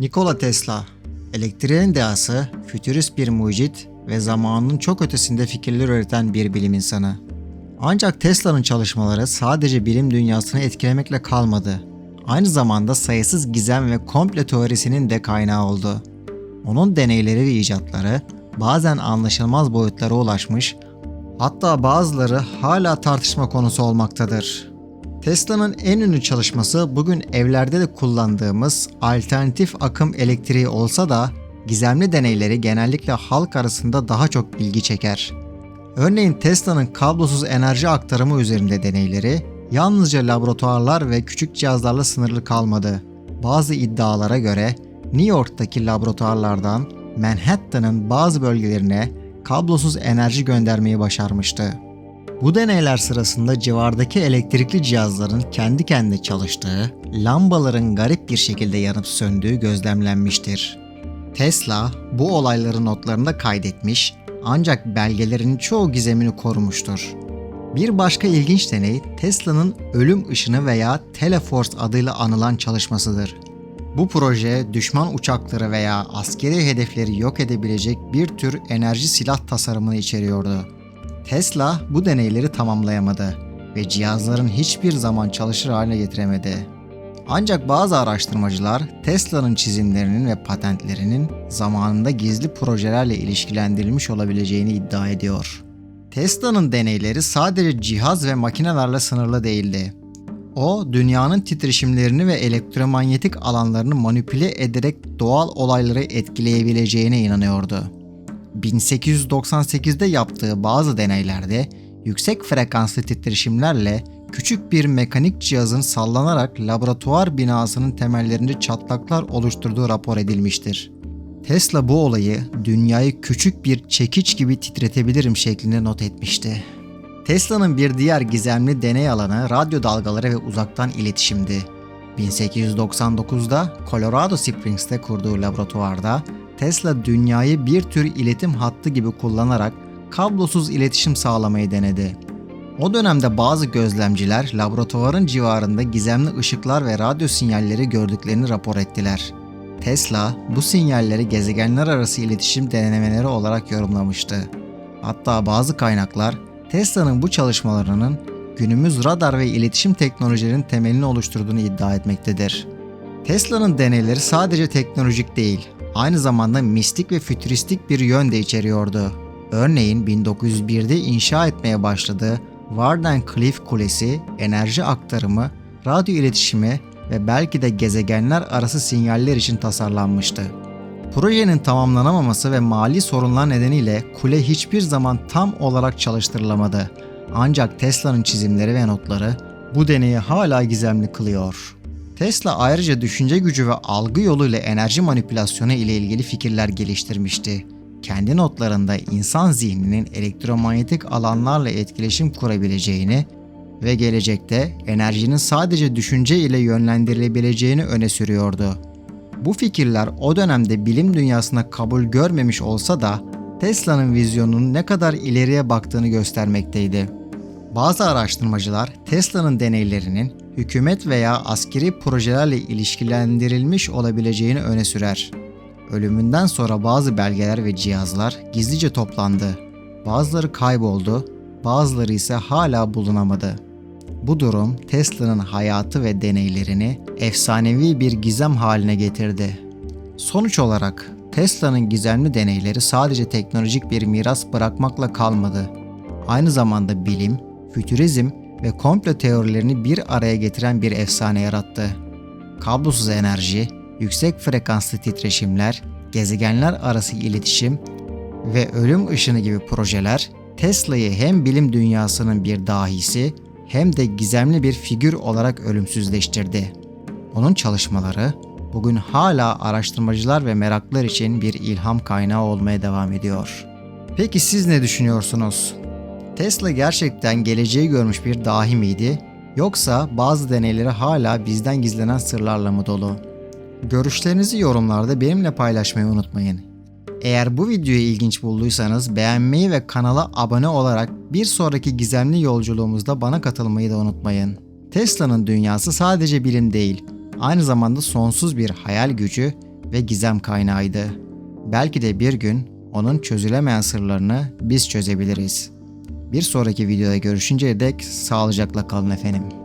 Nikola Tesla, elektriğin dehası, fütürist bir mucit ve zamanının çok ötesinde fikirler üreten bir bilim insanı. Ancak Tesla'nın çalışmaları sadece bilim dünyasını etkilemekle kalmadı. Aynı zamanda sayısız gizem ve komple teorisinin de kaynağı oldu. Onun deneyleri ve icatları bazen anlaşılmaz boyutlara ulaşmış, hatta bazıları hala tartışma konusu olmaktadır. Tesla'nın en ünlü çalışması bugün evlerde de kullandığımız alternatif akım elektriği olsa da gizemli deneyleri genellikle halk arasında daha çok bilgi çeker. Örneğin Tesla'nın kablosuz enerji aktarımı üzerinde deneyleri yalnızca laboratuvarlar ve küçük cihazlarla sınırlı kalmadı. Bazı iddialara göre New York'taki laboratuvarlardan Manhattan'ın bazı bölgelerine kablosuz enerji göndermeyi başarmıştı. Bu deneyler sırasında civardaki elektrikli cihazların kendi kendine çalıştığı, lambaların garip bir şekilde yanıp söndüğü gözlemlenmiştir. Tesla bu olayları notlarında kaydetmiş ancak belgelerinin çoğu gizemini korumuştur. Bir başka ilginç deney Tesla'nın ölüm ışını veya Teleforce adıyla anılan çalışmasıdır. Bu proje düşman uçakları veya askeri hedefleri yok edebilecek bir tür enerji silah tasarımını içeriyordu. Tesla bu deneyleri tamamlayamadı ve cihazların hiçbir zaman çalışır hale getiremedi. Ancak bazı araştırmacılar Tesla'nın çizimlerinin ve patentlerinin zamanında gizli projelerle ilişkilendirilmiş olabileceğini iddia ediyor. Tesla'nın deneyleri sadece cihaz ve makinelerle sınırlı değildi. O, dünyanın titreşimlerini ve elektromanyetik alanlarını manipüle ederek doğal olayları etkileyebileceğine inanıyordu. 1898'de yaptığı bazı deneylerde yüksek frekanslı titreşimlerle küçük bir mekanik cihazın sallanarak laboratuvar binasının temellerinde çatlaklar oluşturduğu rapor edilmiştir. Tesla bu olayı dünyayı küçük bir çekiç gibi titretebilirim şeklinde not etmişti. Tesla'nın bir diğer gizemli deney alanı radyo dalgaları ve uzaktan iletişimdi. 1899'da Colorado Springs'te kurduğu laboratuvarda Tesla dünyayı bir tür iletim hattı gibi kullanarak kablosuz iletişim sağlamayı denedi. O dönemde bazı gözlemciler laboratuvarın civarında gizemli ışıklar ve radyo sinyalleri gördüklerini rapor ettiler. Tesla bu sinyalleri gezegenler arası iletişim denemeleri olarak yorumlamıştı. Hatta bazı kaynaklar Tesla'nın bu çalışmalarının günümüz radar ve iletişim teknolojilerinin temelini oluşturduğunu iddia etmektedir. Tesla'nın deneyleri sadece teknolojik değil, aynı zamanda mistik ve fütüristik bir yön de içeriyordu. Örneğin 1901'de inşa etmeye başladığı Warden Cliff Kulesi, enerji aktarımı, radyo iletişimi ve belki de gezegenler arası sinyaller için tasarlanmıştı. Projenin tamamlanamaması ve mali sorunlar nedeniyle kule hiçbir zaman tam olarak çalıştırılamadı. Ancak Tesla'nın çizimleri ve notları bu deneyi hala gizemli kılıyor. Tesla ayrıca düşünce gücü ve algı yoluyla enerji manipülasyonu ile ilgili fikirler geliştirmişti. Kendi notlarında insan zihninin elektromanyetik alanlarla etkileşim kurabileceğini ve gelecekte enerjinin sadece düşünce ile yönlendirilebileceğini öne sürüyordu. Bu fikirler o dönemde bilim dünyasında kabul görmemiş olsa da Tesla'nın vizyonunun ne kadar ileriye baktığını göstermekteydi. Bazı araştırmacılar Tesla'nın deneylerinin hükümet veya askeri projelerle ilişkilendirilmiş olabileceğini öne sürer. Ölümünden sonra bazı belgeler ve cihazlar gizlice toplandı. Bazıları kayboldu, bazıları ise hala bulunamadı. Bu durum Tesla'nın hayatı ve deneylerini efsanevi bir gizem haline getirdi. Sonuç olarak Tesla'nın gizemli deneyleri sadece teknolojik bir miras bırakmakla kalmadı. Aynı zamanda bilim, fütürizm ve komplo teorilerini bir araya getiren bir efsane yarattı. Kablosuz enerji, yüksek frekanslı titreşimler, gezegenler arası iletişim ve ölüm ışını gibi projeler Tesla'yı hem bilim dünyasının bir dahisi hem de gizemli bir figür olarak ölümsüzleştirdi. Onun çalışmaları bugün hala araştırmacılar ve meraklılar için bir ilham kaynağı olmaya devam ediyor. Peki siz ne düşünüyorsunuz? Tesla gerçekten geleceği görmüş bir dahi miydi? Yoksa bazı deneyleri hala bizden gizlenen sırlarla mı dolu? Görüşlerinizi yorumlarda benimle paylaşmayı unutmayın. Eğer bu videoyu ilginç bulduysanız beğenmeyi ve kanala abone olarak bir sonraki gizemli yolculuğumuzda bana katılmayı da unutmayın. Tesla'nın dünyası sadece bilim değil, aynı zamanda sonsuz bir hayal gücü ve gizem kaynağıydı. Belki de bir gün onun çözülemeyen sırlarını biz çözebiliriz. Bir sonraki videoda görüşünceye dek sağlıcakla kalın efendim.